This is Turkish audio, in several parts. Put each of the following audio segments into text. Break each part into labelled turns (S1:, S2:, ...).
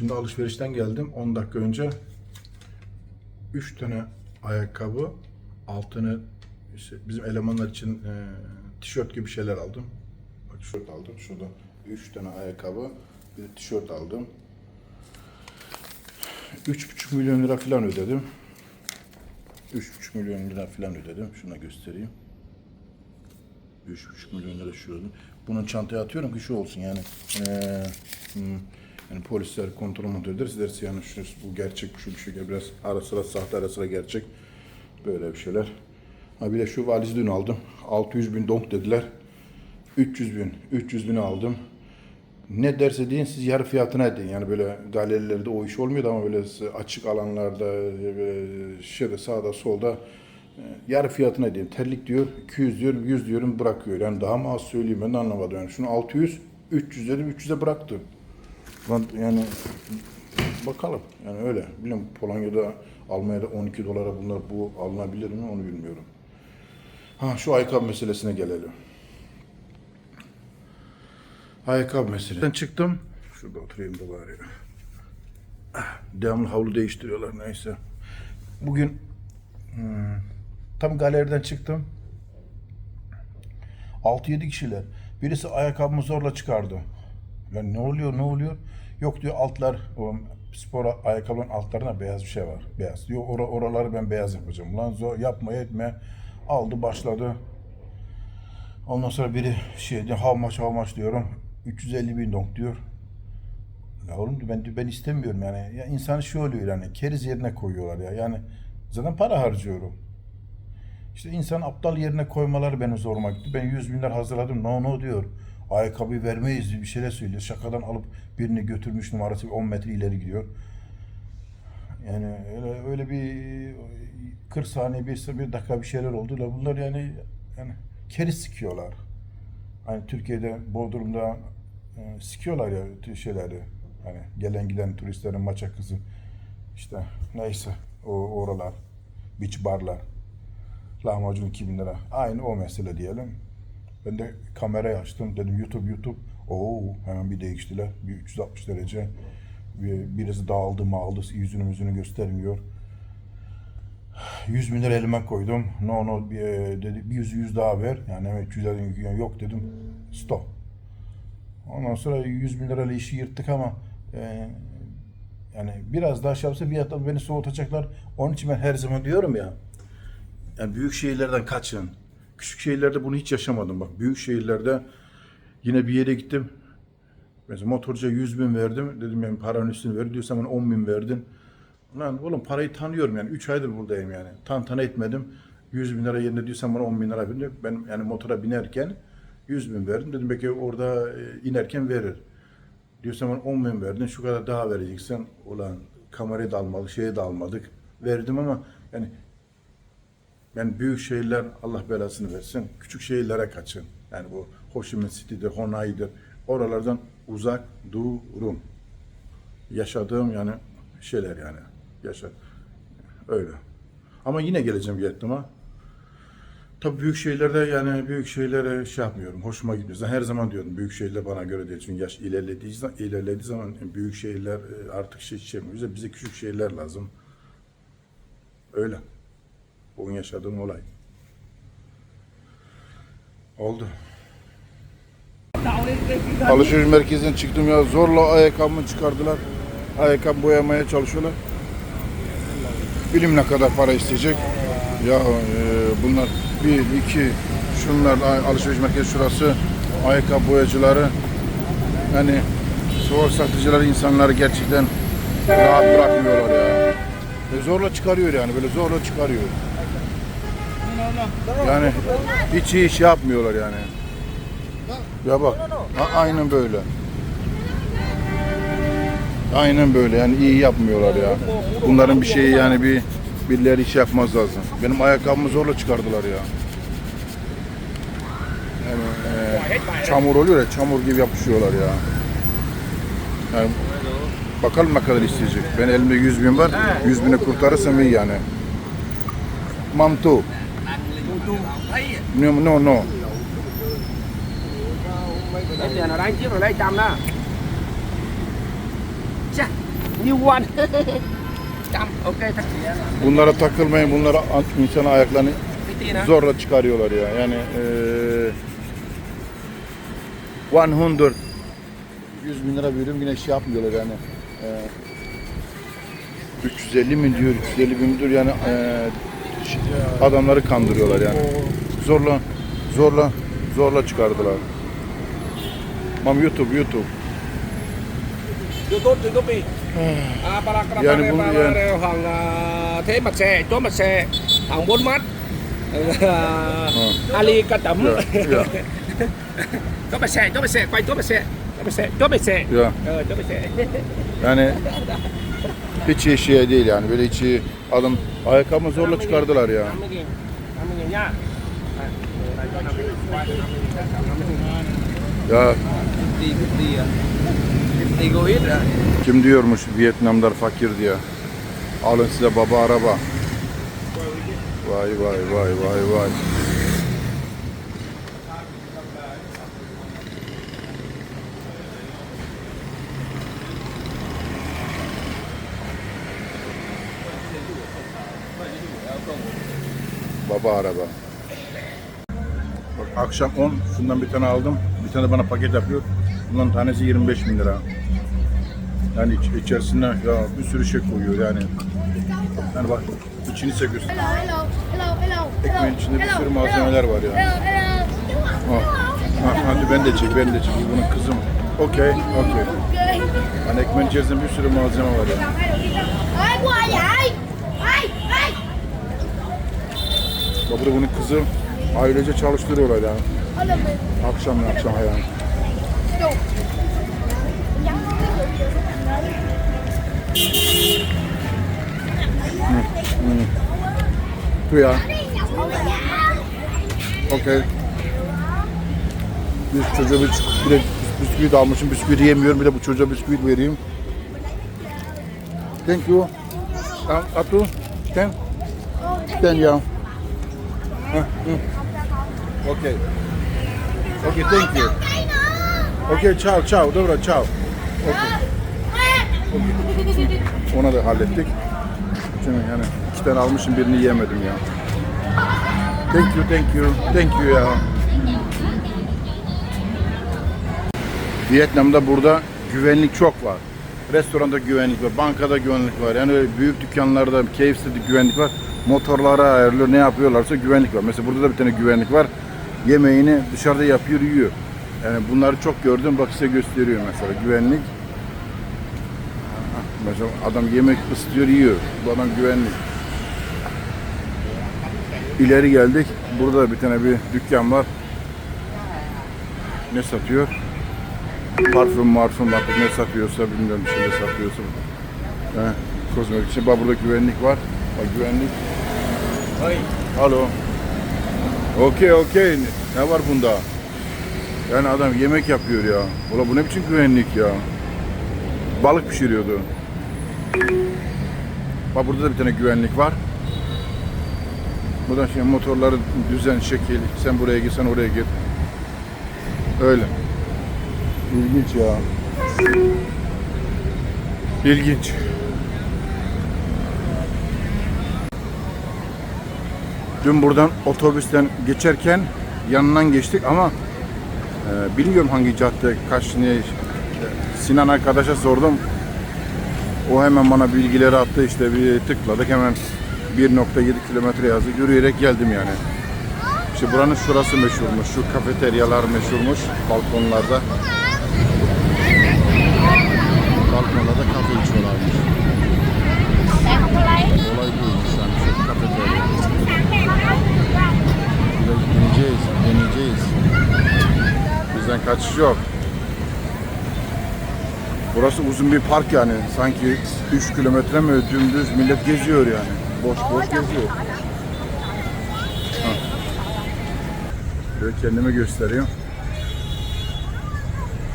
S1: Şimdi alışverişten geldim 10 dakika önce. 3 tane ayakkabı, altını işte bizim elemanlar için e, tişört gibi şeyler aldım. Bak tişört aldım. Şurada 3 tane ayakkabı, bir tişört aldım. 3,5 milyon lira falan ödedim. 3,5 milyon lira falan ödedim. Şuna göstereyim. 3,5 milyon lira şu ödedim. Bunun çantaya atıyorum ki şu olsun yani. Eee hmm, yani polisler kontrol kontrol ederiz derse yani şu, bu gerçek şu bir şey biraz ara sıra sahte ara sıra gerçek böyle bir şeyler. Ha bir de şu valizi dün aldım. 600 bin donk dediler. 300 bin, 300 bin aldım. Ne derse deyin siz yarı fiyatına edin. Yani böyle galerilerde o iş olmuyor ama böyle açık alanlarda böyle sağda solda e, yarı fiyatına edin. Terlik diyor 200 diyor 100 diyorum bırakıyor. Yani daha mı az söyleyeyim ben de anlamadım. Yani şunu 600 300 dedim 300'e bıraktı. Yani bakalım yani öyle. Bilmiyorum Polonya'da Almanya'da 12 dolara bunlar bu alınabilir mi onu bilmiyorum. Ha şu ayakkabı meselesine gelelim. Ayakkabı meselesi. çıktım. Şurada oturayım da bari. Devamlı havlu değiştiriyorlar neyse. Bugün hmm, tam galeriden çıktım. 6-7 kişiler. Birisi ayakkabımı zorla çıkardı. Ben ne oluyor ne oluyor? Yok diyor altlar o spor ayakkabının altlarına beyaz bir şey var. Beyaz. Diyor or oraları ben beyaz yapacağım. Lan zor yapma etme. Aldı başladı. Ondan sonra biri şey diyor how much how diyorum. 350 bin donk diyor. Ya oğlum ben ben istemiyorum yani. Ya insan şu oluyor yani keriz yerine koyuyorlar ya. Yani zaten para harcıyorum. İşte insan aptal yerine koymaları benim zoruma gitti. Ben 100 binler hazırladım. No no diyor. Ayakkabı vermeyiz bir şeyler söylüyor. Şakadan alıp birini götürmüş numarası 10 metre ileri gidiyor. Yani öyle, öyle bir 40 saniye bir, bir dakika bir şeyler oldu da bunlar yani yani keriz sikiyorlar. Hani Türkiye'de Bodrum'da e, sikiyorlar ya şeyleri. Hani gelen giden turistlerin maça kızı. İşte neyse o oralar. Beach barlar. Lahmacun 2000 lira. Aynı o mesele diyelim. Ben de kamerayı açtım. Dedim YouTube YouTube. Oo hemen bir değiştiler. Bir 360 derece. Bir, birisi dağıldı mı aldı. Yüzünü yüzünü göstermiyor. 100 bin lira elime koydum. No no bir, dedi bir yüz yüz daha ver. Yani evet 100 dedim, yani yok dedim. Stop. Ondan sonra 100 bin lirayla işi yırttık ama e, yani biraz daha şey yapsa fiyattan beni soğutacaklar. Onun için ben her zaman diyorum ya. Yani büyük şehirlerden kaçın. Küçük şehirlerde bunu hiç yaşamadım. Bak büyük şehirlerde yine bir yere gittim. Mesela motorcuya 100 bin verdim. Dedim yani paranın üstünü ver. Diyorsan bana 10 bin verdin. Lan oğlum parayı tanıyorum yani. 3 aydır buradayım yani. Tantana etmedim. 100 bin lira yerine diyorsan bana 10 bin lira verin. Ben yani motora binerken 100 bin verdim. Dedim belki orada e, inerken verir. Diyorsan bana 10 bin verdin. Şu kadar daha vereceksen. Ulan kamerayı da almadık, şeyi de almadık. Verdim ama yani yani büyük şehirler Allah belasını versin. Küçük şehirlere kaçın. Yani bu Ho Chi Minh City'dir, Honai'dir. Oralardan uzak durun. Yaşadığım yani şeyler yani. Yaşa. Öyle. Ama yine geleceğim Vietnam'a. Tabii büyük şehirlerde yani büyük şehirlere şey yapmıyorum. Hoşuma gitmiyor. Zaten her zaman diyordum büyük şehirler bana göre değil. Çünkü yaş ilerlediği zaman, ilerlediği zaman büyük şehirler e, artık şey içemiyor. Bize, bize küçük şehirler lazım. Öyle. Bugün yaşadığım olay. Oldu. Alışveriş merkezinden çıktım ya zorla ayakkabımı çıkardılar. Ayakkabı boyamaya çalışıyorlar. Bilim ne kadar para isteyecek. Ya e, bunlar bir, iki, şunlar alışveriş merkezi şurası, ayakkabı boyacıları. Yani sokak satıcıları insanları gerçekten rahat bırakmıyorlar ya. E, zorla çıkarıyor yani böyle zorla çıkarıyor. Yani hiç iyi iş yapmıyorlar yani. Ya bak a- aynen böyle. Aynen böyle yani iyi yapmıyorlar ya. Bunların bir şeyi yani bir birileri iş yapmaz lazım. Benim ayakkabımı zorla çıkardılar ya. Yani e, çamur oluyor ya çamur gibi yapışıyorlar ya. Yani bakalım ne kadar isteyecek. Ben elimde 100 bin var. 100 bini kurtarırsam iyi yani. Mantu. No no no.
S2: Lấy tiền ở đây trước rồi lấy trăm đó Chà New one.
S1: Bunlara takılmayın. Bunlara an- insan ayaklarını zorla çıkarıyorlar ya. Yani eee 100 100 bin lira veriyorum yine şey yapmıyorlar yani. Eee 350 mi diyor, 350 bin diyor yani ş- adamları kandırıyorlar yani. Zorla, zorla, zorla çıkardılar. Mam YouTube, YouTube.
S2: YouTube, YouTube là bà
S1: Yani bunu- yani-
S2: thế mặt xe, chỗ mặt xe, bốn mắt. Ali.
S1: Dạ, dạ.
S2: Chỗ mặt xe, chỗ mặt xe, quay chỗ mặt xe. Chỗ mặt xe, chỗ mặt xe.
S1: Ya
S2: Ờ, chỗ mặt xe.
S1: yani hiç iyi şey değil yani böyle hiç iyi adam ayakkabımı zorla çıkardılar ya.
S2: 50 nghìn. 50 nghìn nhá. À, này cho 50 nghìn, qua cho 50 nghìn, cho 50 nghìn.
S1: Ya kim diyormuş Vietnamlar fakir diye. Alın size baba araba. Vay vay vay vay vay. Baba araba. Bak akşam 10 şundan bir tane aldım. Bir tane bana paket yapıyor. Bunların tanesi 25 bin lira. Yani iç, içerisine ya bir sürü şey koyuyor yani. Yani bak içini seviyorsun.
S3: Hello, hello, hello, hello.
S1: Ekmeğin içinde bir sürü malzemeler var yani.
S3: Hello, hello.
S1: Ha, ha, hadi ben de çek, ben de çek. Bunun kızım. Okey, okey.
S3: Ok.
S1: Yani ekmeğin içerisinde bir sürü malzeme var yani. Bak burada bunun kızı ailece çalıştırıyorlar yani. Akşam akşam yani.
S3: Đồ.
S1: Bu ya. Okey. Biz çocuğa bir, bir de bisküvit almışım. Bisküvit yemiyorum. Bir de bu çocuğa bisküvit vereyim. Thank you. Atu. Ten. Ten ya. Heh, hı. Okey. Okey, thank you. Okey, ciao, ciao. Dobra, ciao. Ona da hallettik. Çünkü yani iki tane almışım birini yiyemedim ya. Thank you, thank you, thank you ya. Vietnam'da burada güvenlik çok var. Restoranda güvenlik var, bankada güvenlik var. Yani büyük dükkanlarda, KFC'de güvenlik var. Motorlara ayarlıyor, ne yapıyorlarsa güvenlik var. Mesela burada da bir tane güvenlik var. Yemeğini dışarıda yapıyor, yiyor. Yani bunları çok gördüm. Bak size gösteriyor mesela güvenlik. Mesela adam yemek ısıtıyor, yiyor. Bu adam güvenlik. İleri geldik. Burada da bir tane bir dükkan var. Ne satıyor? Parfüm, marfüm artık ne satıyorsa bilmiyorum bir şey satıyorsa. Kozmetik için. Bak burada güvenlik var. Bak güvenlik. Alo. Okey okey. Ne var bunda? Yani adam yemek yapıyor ya. Ula bu ne biçim güvenlik ya? Balık pişiriyordu. Bak burada da bir tane güvenlik var. Buradan şimdi motorları düzen, şekil. Sen buraya gir, sen oraya gir. Öyle. İlginç ya. İlginç. Dün buradan otobüsten geçerken yanından geçtik ama e, bilmiyorum hangi cadde, kaç ne. Sinan arkadaşa sordum. O hemen bana bilgileri attı işte bir tıkladık hemen 1.7 kilometre yazdı. Yürüyerek geldim yani. İşte buranın şurası meşhurmuş. Şu kafeteryalar meşhurmuş balkonlarda. Balkonlarda kafe içiyorlarmış. Olay buymuş yani şu kafeterya. Biraz deneyeceğiz, deneyeceğiz. Bizden kaçış yok. Burası uzun bir park yani. Sanki 3 kilometre mi dümdüz millet geziyor yani. Boş boş geziyor. Ha. Böyle kendimi göstereyim.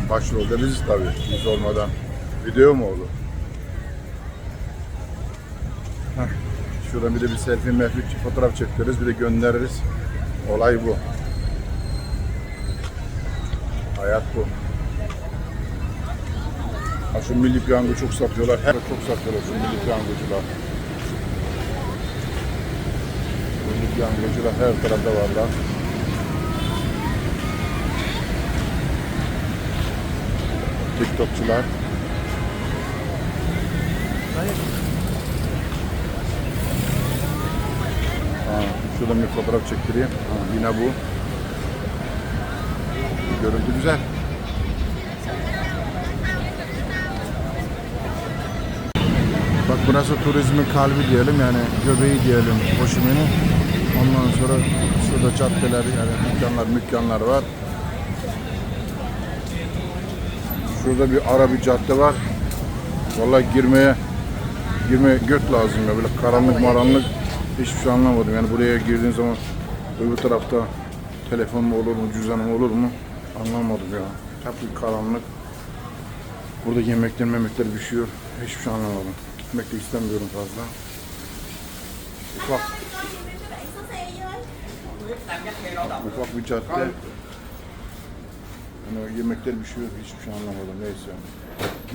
S1: Başrolde biziz tabii. Biz olmadan. Video mu olur? Heh. Şuradan bir de bir selfie mefli fotoğraf çektiririz. Bir de göndeririz. Olay bu. Hayat bu. Ha, şu milli piyango çok satıyorlar. Her çok satıyorlar şu milli piyangocular. Milli piyangocular her tarafta varlar. TikTokçular. Ha, şuradan bir fotoğraf çektireyim. Ha, yine bu. Görüntü güzel. Bak burası turizmin kalbi diyelim yani göbeği diyelim Hoşimini. Ondan sonra şurada caddeler yani dükkanlar mükkanlar var. Şurada bir ara bir cadde var. Vallahi girmeye girmeye göt lazım ya böyle karanlık maranlık hiçbir şey anlamadım. Yani buraya girdiğin zaman öbür tarafta telefon mu olur mu cüzdanım olur mu anlamadım ya. Hep bir karanlık. Burada yemekler memekler pişiyor. Hiçbir şey anlamadım. Gitmek de istemiyorum fazla. Ufak, ufak bir cadde. Yani yemekler pişiyor. Hiçbir şey anlamadım. Neyse.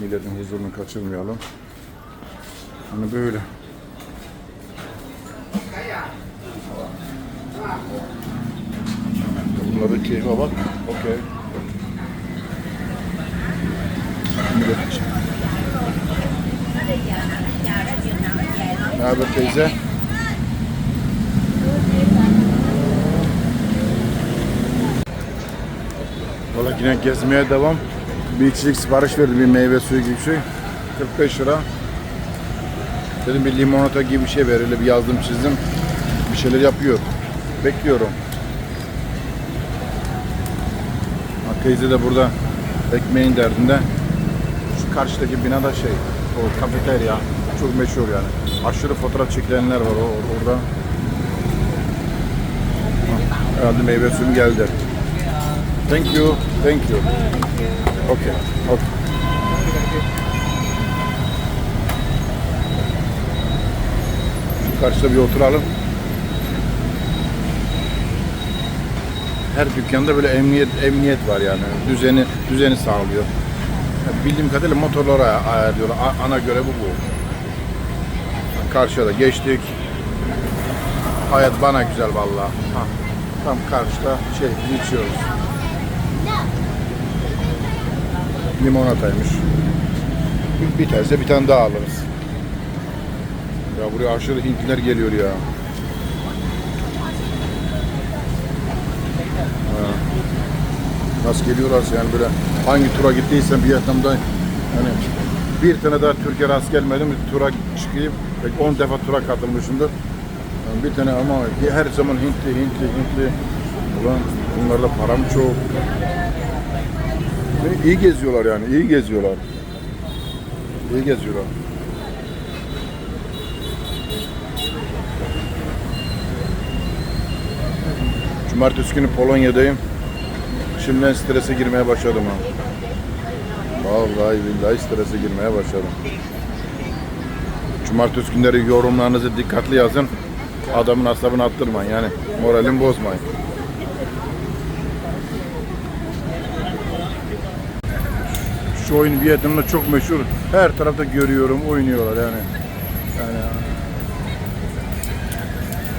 S1: Milletin huzurunu kaçırmayalım. Hani böyle. Bunların keyfe bak. Okey. Ne haber teyze? Valla yine gezmeye devam. Bir içecek sipariş verdim bir meyve suyu gibi bir şey. 45 lira. Dedim bir limonata gibi bir şey ver. Öyle bir yazdım çizdim. Bir şeyler yapıyor. Bekliyorum. Ha, teyze de burada ekmeğin derdinde. Şu karşıdaki binada şey, o kafeterya çok meşhur yani. Aşırı fotoğraf çekilenler var o, orada. Ha, Herhalde meyve suyum geldi. Thank you, thank you. Okay, okay. Şu karşıda bir oturalım. Her dükkanda böyle emniyet emniyet var yani. Düzeni düzeni sağlıyor. Bildiğim kadarıyla motorlara ayarlıyorlar. Ana görevi bu. Karşıya da geçtik. Hayat bana güzel vallahi. Tam karşıda şey içiyoruz. Limonataymış. Biterse bir tane daha alırız. Ya buraya aşırı Hintliler geliyor ya. Nasıl geliyorlarsa yani böyle hangi tura gittiysen Vietnam'da yani bir tane daha Türkiye rast gelmedim tura çıkayım belki 10 defa tura katılmışımdır. Yani bir tane ama her zaman Hintli Hintli Hintli ulan bunlarla param çok. Ve iyi geziyorlar yani, iyi geziyorlar. İyi geziyorlar. Cumartesi günü Polonya'dayım. Şimdiden strese girmeye başladım ha. Vallahi billahi strese girmeye başladım. Cumartesi günleri yorumlarınızı dikkatli yazın. Adamın asabını attırmayın yani. Moralini bozmayın. Şu oyun Vietnam'da çok meşhur. Her tarafta görüyorum, oynuyorlar yani. Yani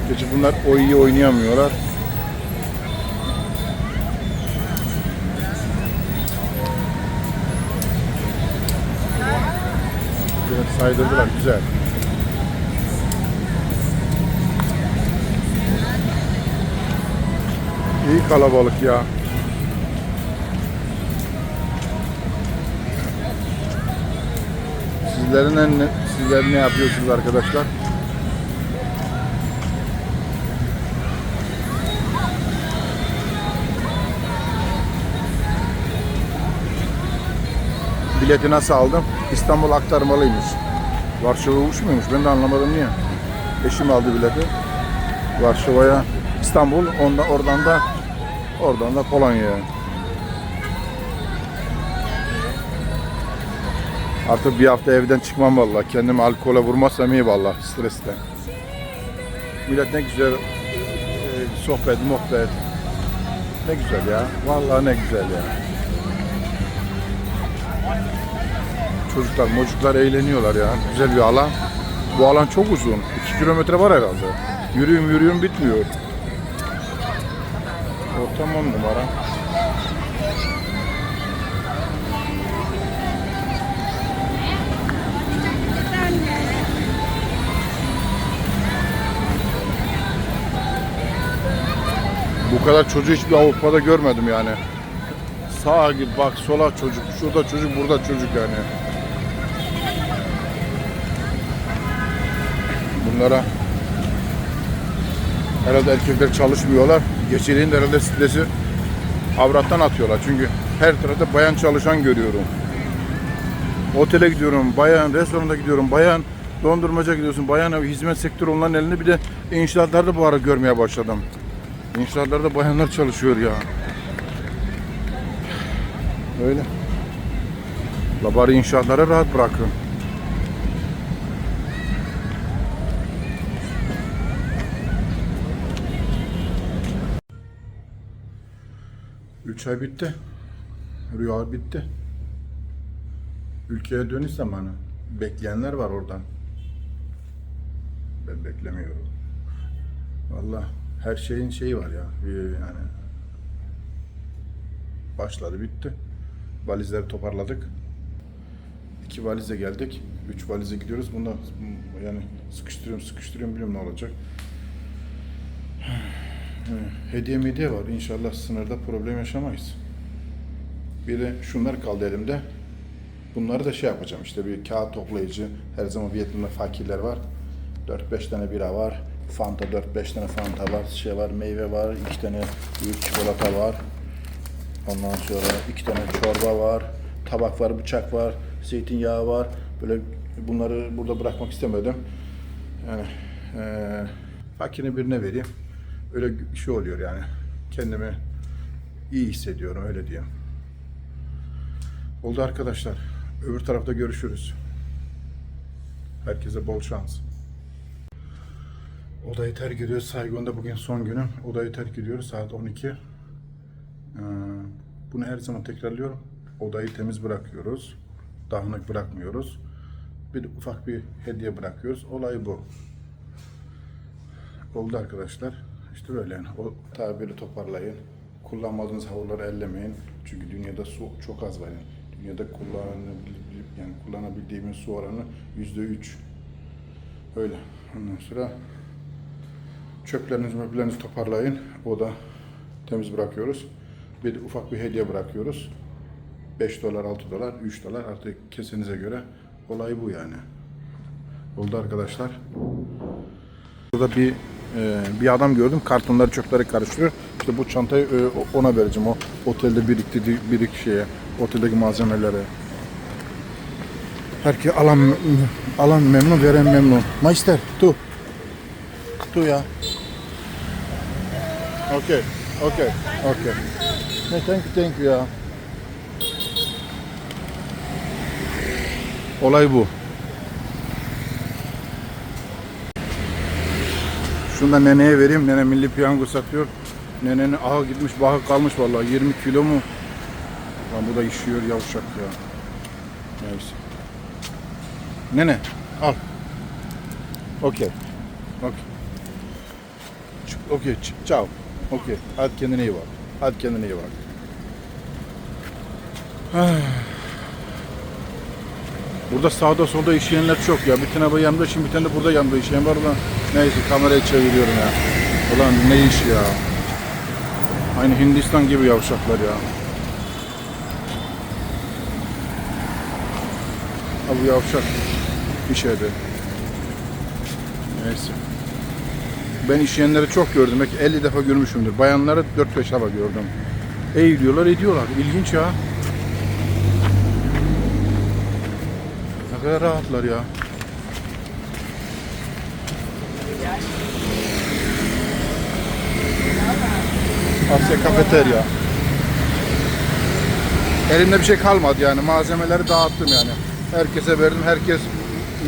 S1: Gerçi bunlar o iyi oynayamıyorlar. Saydırdılar, güzel. İyi kalabalık ya. Sizlerin ne, sizler ne yapıyorsunuz arkadaşlar? Bileti nasıl aldım? İstanbul aktarmalıymış. Varşova uçmuyormuş. Ben de anlamadım niye. Eşim aldı bileti. Varşova'ya İstanbul, onda, oradan da oradan da Polonya'ya. Artık bir hafta evden çıkmam vallahi. Kendimi alkole vurmazsam iyi vallahi stresten. Millet ne güzel e, sohbet, muhabbet. Ne güzel ya. Vallahi ne güzel ya. Çocuklar, mocuklar eğleniyorlar ya. Güzel bir alan. Bu alan çok uzun. 2 kilometre var herhalde. Yürüyüm yürüyüm bitmiyor. Ortam on numara. Bu kadar çocuğu hiçbir Avrupa'da görmedim yani. Sağa git bak sola çocuk, şurada çocuk, burada çocuk yani. Bunlara herhalde erkekler çalışmıyorlar. De herhalde stresi avrattan atıyorlar. Çünkü her tarafta bayan çalışan görüyorum. Otele gidiyorum, bayan restoranda gidiyorum, bayan dondurmaca gidiyorsun, bayan hizmet sektörü onların elinde bir de inşaatlarda bu ara görmeye başladım. İnşaatlarda bayanlar çalışıyor ya. Öyle. La bari inşaatlara rahat bırakın. Üç ay bitti. Rüya bitti. Ülkeye dönüş zamanı. Bekleyenler var oradan. Ben beklemiyorum. Vallahi her şeyin şeyi var ya. Yani başladı bitti. Valizleri toparladık. İki valize geldik. Üç valize gidiyoruz. Bunda yani sıkıştırıyorum sıkıştırıyorum bilmiyorum ne olacak. Hediye hediye var. İnşallah sınırda problem yaşamayız. Bir de şunlar kaldı elimde. Bunları da şey yapacağım işte bir kağıt toplayıcı. Her zaman Vietnam'da fakirler var. 4-5 tane bira var. Fanta 4-5 tane Fanta var. Şey var, meyve var. 2 tane büyük çikolata var. Ondan sonra iki tane çorba var. Tabak var, bıçak var. Zeytinyağı var. Böyle bunları burada bırakmak istemedim. Yani eee fakirin birine vereyim. Öyle şey oluyor yani. Kendimi iyi hissediyorum öyle diyeyim. Oldu arkadaşlar. Öbür tarafta görüşürüz. Herkese bol şans. Odayı terk ediyoruz. Saigon'da bugün son günüm. Odayı terk ediyoruz. Saat 12. Ee, bunu her zaman tekrarlıyorum. Odayı temiz bırakıyoruz. Dağınık bırakmıyoruz. Bir ufak bir hediye bırakıyoruz. Olay bu. Oldu arkadaşlar. İşte böyle yani. O tabiri toparlayın. Kullanmadığınız havluları ellemeyin. Çünkü dünyada su çok az var yani. Dünyada kullanabilip yani kullanabildiğimiz su oranı yüzde üç. Öyle. Ondan sonra çöplerinizi, möblerinizi toparlayın. O da temiz bırakıyoruz. Bir ufak bir hediye bırakıyoruz. 5 dolar, 6 dolar, 3 dolar artık kesinize göre olay bu yani. Oldu arkadaşlar. Burada bir e, bir adam gördüm kartonları çöpleri karıştırıyor. İşte bu çantayı e, ona vereceğim o otelde biriktirdiği birik şeye oteldeki malzemelere. Herkes alan alan memnun veren memnun. Meister tu. Tu ya. Okay. Okay. Okay. Ne thank you, thank you ya. Olay bu. Şunu da neneye vereyim. Nene milli piyango satıyor. Nenenin aha gitmiş baha kalmış vallahi 20 kilo mu? Lan bu da işiyor yavşak ya. Neyse. Nene al. Okey. Okey. Okey. Ciao. Okey. Hadi kendine iyi bak. Hadi kendine iyi bak. Burada sağda solda işleyenler çok ya. Bir tane bu yanımda şimdi bir tane de burada yanımda işleyen var ulan. Neyse kamerayı çeviriyorum ya. Ulan ne iş ya. Aynı Hindistan gibi yavşaklar ya. Ha bu yavşak işedi. Neyse. Ben işleyenleri çok gördüm. Belki 50 defa görmüşümdür. Bayanları 4-5 defa gördüm. Eğiliyorlar ediyorlar. İlginç ya. Ne kadar rahatlar ya. Asya kafeterya. Elimde bir şey kalmadı yani. Malzemeleri dağıttım yani. Herkese verdim. Herkes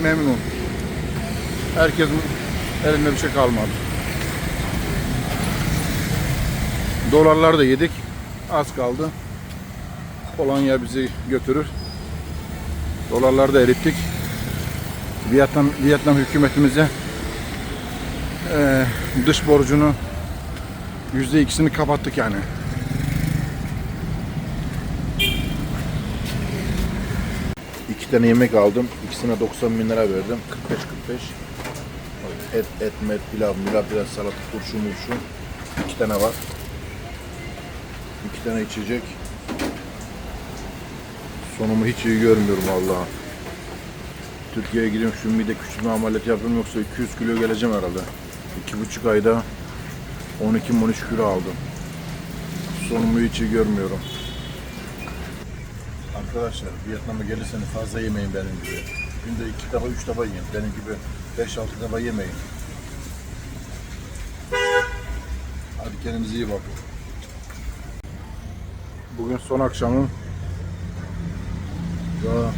S1: memnun. Herkes elinde bir şey kalmadı. Dolarlar da yedik. Az kaldı. Polonya bizi götürür. Dolarları da erittik. Vietnam, Vietnam hükümetimize eee, dış borcunu yüzde ikisini kapattık yani. İki tane yemek aldım. İkisine 90 bin lira verdim. 45-45. Et, et, met, pilav, milav, biraz salata, turşu, murşu. İki tane var. İki tane içecek. Sonumu hiç iyi görmüyorum vallahi. Türkiye'ye gidiyorum şu mide küçülme ameliyatı yapıyorum yoksa 200 kilo geleceğim herhalde. İki buçuk ayda 12-13 kilo aldım. Sonumu hiç iyi görmüyorum. Arkadaşlar Vietnam'a gelirseniz fazla yemeyin benim gibi. Günde iki defa üç defa yiyin. Benim gibi 5-6 defa yemeyin. Hadi kendinize iyi bakın. Bugün son akşamım. Ya,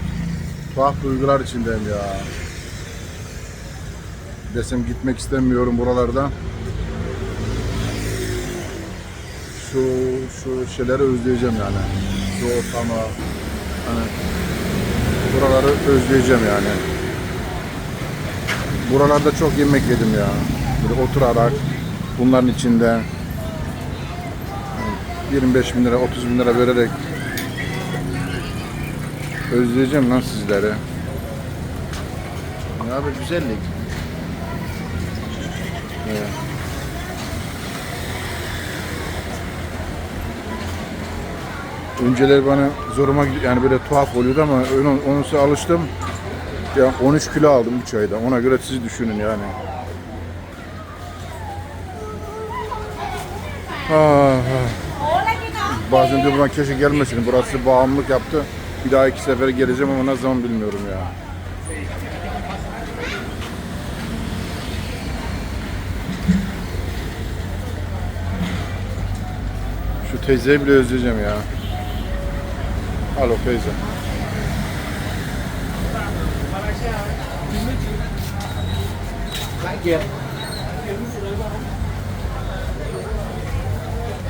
S1: tuhaf duygular içindeyim ya. Desem gitmek istemiyorum buralardan. Şu şu şeyleri özleyeceğim yani. Şu ortamı, hani buraları özleyeceğim yani. Buralarda çok yemek yedim ya. Böyle oturarak bunların içinde yani 25 bin lira, 30 bin lira vererek özleyeceğim lan sizleri. Ya abi güzellik. Evet. Önceleri bana zoruma yani böyle tuhaf oluyordu ama onu, onu sonra alıştım. Ya 13 kilo aldım 3 ayda. Ona göre siz düşünün yani. Ah, ah. Bazen diyorum ben keşke gelmesin. Burası bağımlılık yaptı. Bir daha iki sefer geleceğim ama ne zaman bilmiyorum ya. Şu teyzeyi bile özleyeceğim ya. Alo teyze.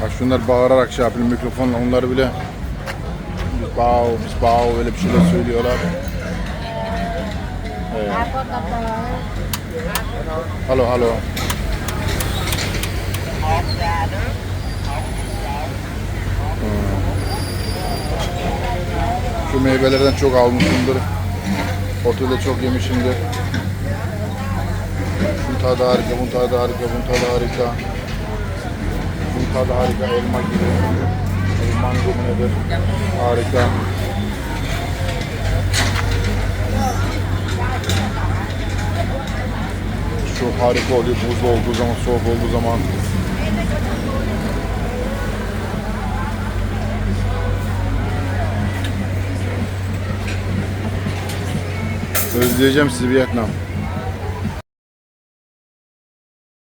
S1: Bak şunlar bağırarak şey yapıyor mikrofonla onları bile biz bağ öyle bir şeyler söylüyorlar. Evet. Alo, alo. Hmm. Şu meyvelerden çok almışımdır. Otelde çok yemişimdir. Bunun tadı harika, bunun tadı harika, bunun tadı harika. Bunun tadı harika, elma gibi. Mu nedir? Harika. Şu harika oluyor buzlu olduğu zaman, soğuk olduğu zaman. Özleyeceğim sizi Vietnam.